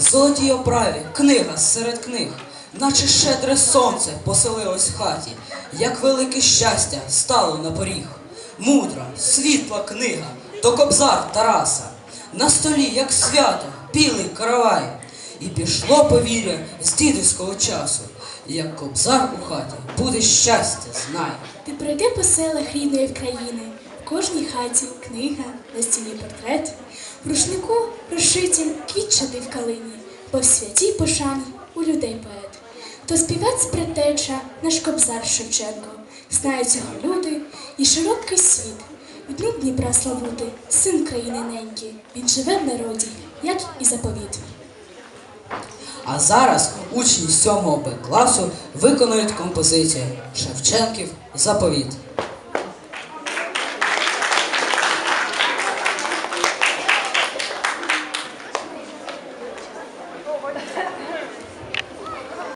золотій оправі, книга серед книг, наче щедре сонце поселилось в хаті, як велике щастя стало на поріг. Мудра, світла книга, то кобзар Тараса. На столі, як свято, білий каравай. І пішло повір'я з дідівського часу. Як кобзар у хаті буде щастя, знай. Ти пройди по селах рідної країни, кожній хаті книга, на стіні портрет, в рушнику розшиті квітчати в калині, бо в святій пошані у людей поет. То співець предтеча, наш кобзар Шевченко, знають цього люди і широкий світ. Ним Дніпра славути, син країни неньки, він живе в народі, як і заповіт. А зараз учні 7 Б класу виконують композицію Шевченків заповіт. important.